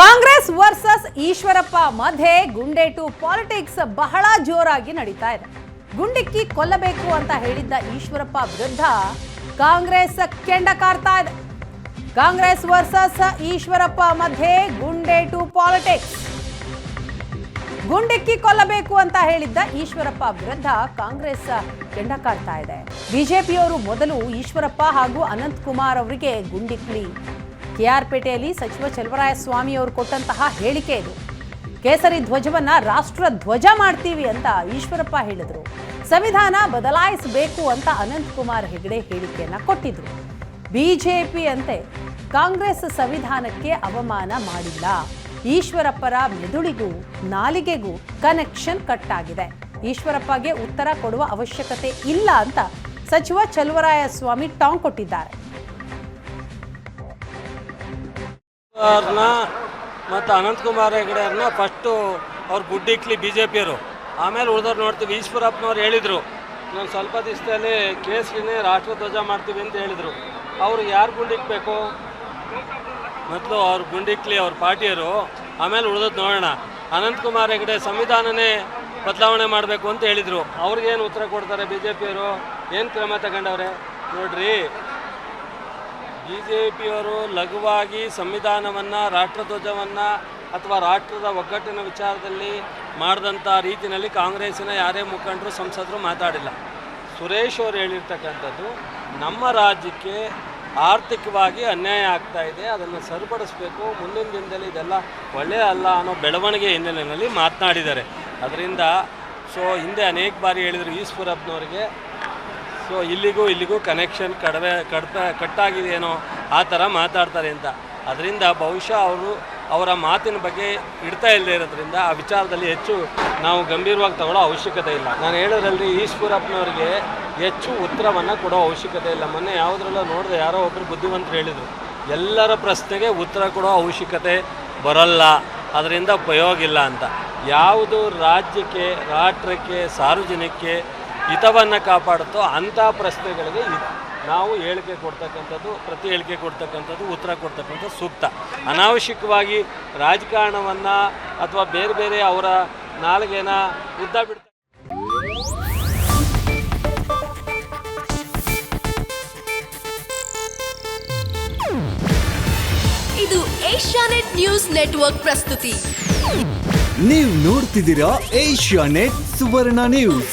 Congress versus Eshwarappa ಮಧ್ಯೆ ಗುಂಡೇಟು politics ಬಹಳ ಜೋರಾಗಿ ನಡೀತಾ ಇದೆ. ಗುಂಡಿಕ್ಕಿ ಕೊಲ್ಲಬೇಕು ಅಂತ ಹೇಳಿದ್ದ ಈಶ್ವರಪ್ಪ ವಿರುದ್ಧ ಕಾಂಗ್ರೆಸ್ ಕೆಂಡ ಕಾರ್ತಾ ಇದೆ. ಕಾಂಗ್ರೆಸ್ ವರ್ಸಸ್ ಈಶ್ವರಪ್ಪ ಮಧ್ಯೆ ಗುಂಡೇಟು ಪಾಲಿಟಿಕ್ಸ್. ಗುಂಡಿಕ್ಕಿ ಕೊಲ್ಲಬೇಕು ಅಂತ ಹೇಳಿದ್ದ ಈಶ್ವರಪ್ಪ ವಿರುದ್ಧ ಕಾಂಗ್ರೆಸ್ ಕೆಂಡ ಕಾಡ್ತಾ ಇದೆ. ಬಿಜೆಪಿಯವರು ಮೊದಲು ಈಶ್ವರಪ್ಪ ಹಾಗೂ ಅನಂತ್ ಕುಮಾರ್ ಅವರಿಗೆ ಗುಂಡಿಕ್ಲಿ ಕೆಆರ್ಪೇಟೆಯಲ್ಲಿ ಸಚಿವ ಚಲವರಾಯಸ್ವಾಮಿ ಅವರು ಕೊಟ್ಟಂತಹ ಹೇಳಿಕೆ ಇದು. ಕೇಸರಿ ಧ್ವಜವನ್ನ ರಾಷ್ಟ್ರ ಧ್ವಜ ಮಾಡ್ತೀವಿ ಅಂತ ಈಶ್ವರಪ್ಪ ಹೇಳಿದರು. ಸಂವಿಧಾನ ಬದಲಾಯಿಸಬೇಕು ಅಂತ ಅನಂತ್ ಕುಮಾರ್ ಹೆಗಡೆ ಹೇಳಿಕೆಯನ್ನು ಕೊಟ್ಟಿದ್ರು. ಬಿಜೆಪಿ ಅಂತೆ ಕಾಂಗ್ರೆಸ್ ಸಂವಿಧಾನಕ್ಕೆ ಅವಮಾನ ಮಾಡಿಲ್ಲ. ಈಶ್ವರಪ್ಪರ ಮೆದುಳಿಗೂ ನಾಲಿಗೆಗೂ ಕನೆಕ್ಷನ್ ಕಟ್ ಆಗಿದೆ ಈಶ್ವರಪ್ಪಗೆ ಉತ್ತರ ಕೊಡುವ ಅವಶ್ಯಕತೆ ಇಲ್ಲ ಅಂತ ಸಚಿವ ಚಲುವರಾಯಸ್ವಾಮಿ ಟಾಂಗ್ ಕೊಟ್ಟಿದ್ದಾರೆ. ಅವ್ರನ್ನ ಮತ್ತು ಅನಂತಕುಮಾರ್ ಹೆಗಡೆ ಅವ್ರನ್ನ ಫಸ್ಟು ಅವ್ರು ಗುಡ್ಡಿಕ್ಲಿ ಬಿ ಜೆ ಪಿಯವರು ಆಮೇಲೆ ಉಳಿದವ್ರು ನೋಡ್ತೀವಿ. ಈಶ್ವರಪ್ಪನವ್ರು ಹೇಳಿದರು, ನಾನು ಸ್ವಲ್ಪ ದಿವಸದಲ್ಲಿ ಕೇಸರಿನೇ ರಾಷ್ಟ್ರಧ್ವಜ ಮಾಡ್ತೀವಿ ಅಂತ ಹೇಳಿದರು. ಅವ್ರಿಗೆ ಯಾರು ಗುಂಡಿಕ್ಬೇಕು ಮೊದಲು ಅವ್ರು ಗುಂಡಿಕ್ಲಿ ಅವ್ರ ಪಾರ್ಟಿಯರು ಆಮೇಲೆ ಉಳಿದದ್ದು ನೋಡೋಣ. ಅನಂತಕುಮಾರ್ ಹೆಗಡೆ ಸಂವಿಧಾನನೇ ಬದಲಾವಣೆ ಮಾಡಬೇಕು ಅಂತ ಹೇಳಿದರು. ಅವ್ರಿಗೇನು ಉತ್ತರ ಕೊಡ್ತಾರೆ ಬಿ ಜೆ ಪಿಯವರು ಏನು ಕ್ರಮ ತಗೊಂಡವ್ರೆ? ನೋಡ್ರಿ. ಬಿ ಜೆ ಪಿಯವರು ಲಘುವಾಗಿ ಸಂವಿಧಾನವನ್ನು, ರಾಷ್ಟ್ರಧ್ವಜವನ್ನು ಅಥವಾ ರಾಷ್ಟ್ರದ ಒಗ್ಗಟ್ಟಿನ ವಿಚಾರದಲ್ಲಿ ಮಾಡಿದಂಥ ರೀತಿಯಲ್ಲಿ ಕಾಂಗ್ರೆಸ್ಸಿನ ಯಾರೇ ಮುಖಂಡರು, ಸಂಸದರು ಮಾತಾಡಿಲ್ಲ. ಸುರೇಶ್ ಅವರು ಹೇಳಿರ್ತಕ್ಕಂಥದ್ದು, ನಮ್ಮ ರಾಜ್ಯಕ್ಕೆ ಆರ್ಥಿಕವಾಗಿ ಅನ್ಯಾಯ ಆಗ್ತಾ ಇದೆ, ಅದನ್ನು ಸರಿಪಡಿಸಬೇಕು, ಮುಂದಿನ ದಿನದಲ್ಲಿ ಇದೆಲ್ಲ ಒಳ್ಳೆಯ ಅಲ್ಲ ಅನ್ನೋ ಬೆಳವಣಿಗೆ ಹಿನ್ನೆಲೆಯಲ್ಲಿ ಮಾತನಾಡಿದ್ದಾರೆ. ಅದರಿಂದ, ಸೊ, ಹಿಂದೆ ಅನೇಕ ಬಾರಿ ಹೇಳಿದರು ಈಶ್ವರಪ್ಪನವರಿಗೆ ಸೊ ಇಲ್ಲಿಗೂ ಇಲ್ಲಿಗೂ ಕನೆಕ್ಷನ್ ಕಡಿಮೆ, ಕಡ್ತಾ, ಕಟ್ಟಾಗಿದೆಯೇನೋ ಆ ಥರ ಮಾತಾಡ್ತಾರೆ ಅಂತ. ಅದರಿಂದ ಬಹುಶಃ ಅವರು ಅವರ ಮಾತಿನ ಬಗ್ಗೆ ಇಡ್ತಾ ಇಲ್ಲದೆ ಇರೋದ್ರಿಂದ ಆ ವಿಚಾರದಲ್ಲಿ ಹೆಚ್ಚು ನಾವು ಗಂಭೀರವಾಗಿ ತಗೊಳ್ಳೋ ಅವಶ್ಯಕತೆ ಇಲ್ಲ. ನಾನು ಹೇಳೋದ್ರಲ್ಲಿ ಈಶ್ವರಪ್ಪನವ್ರಿಗೆ ಹೆಚ್ಚು ಉತ್ತರವನ್ನು ಕೊಡೋ ಅವಶ್ಯಕತೆ ಇಲ್ಲ. ಮೊನ್ನೆ ಯಾವುದ್ರಲ್ಲೋ ನೋಡಿದೆ ಯಾರೋ ಒಬ್ಬರು ಬುದ್ಧಿವಂತರು ಹೇಳಿದರು, ಎಲ್ಲರ ಪ್ರಶ್ನೆಗೆ ಉತ್ತರ ಕೊಡೋ ಅವಶ್ಯಕತೆ ಬರಲ್ಲ, ಅದರಿಂದ ಉಪಯೋಗ ಇಲ್ಲ ಅಂತ. ಯಾವುದು ರಾಜ್ಯಕ್ಕೆ, ರಾಷ್ಟ್ರಕ್ಕೆ, ಸಾರ್ವಜನಿಕಕ್ಕೆ ಹಿತವನ್ನು ಕಾಪಾಡುತ್ತೋ ಅಂಥ ಪ್ರಶ್ನೆಗಳಿಗೆ ನಾವು ಹೇಳಿಕೆ ಕೊಡ್ತಕ್ಕಂಥದ್ದು ಪ್ರತಿ ಹೇಳಿಕೆ ಕೊಡ್ತಕ್ಕಂಥದ್ದು ಉತ್ತರ ಕೊಡ್ತಕ್ಕಂಥದ್ದು ಸೂಕ್ತ. ಅನಾವಶ್ಯಕವಾಗಿ ರಾಜಕಾರಣವನ್ನು ಅಥವಾ ಬೇರೆ ಬೇರೆ ಅವರ ನಾಲ್ಗೇನ ಉದ್ದ ಬಿಡ್ತಾರೆ ಇದು ಏಷ್ಯಾನೆಟ್ ನ್ಯೂಸ್ ನೆಟ್ವರ್ಕ್ ಪ್ರಸ್ತುತಿ. ನೀವು ನೋಡ್ತಿದ್ದೀರಾ ಏಷ್ಯಾ ನೆಟ್ ಸುವರ್ಣ ನ್ಯೂಸ್.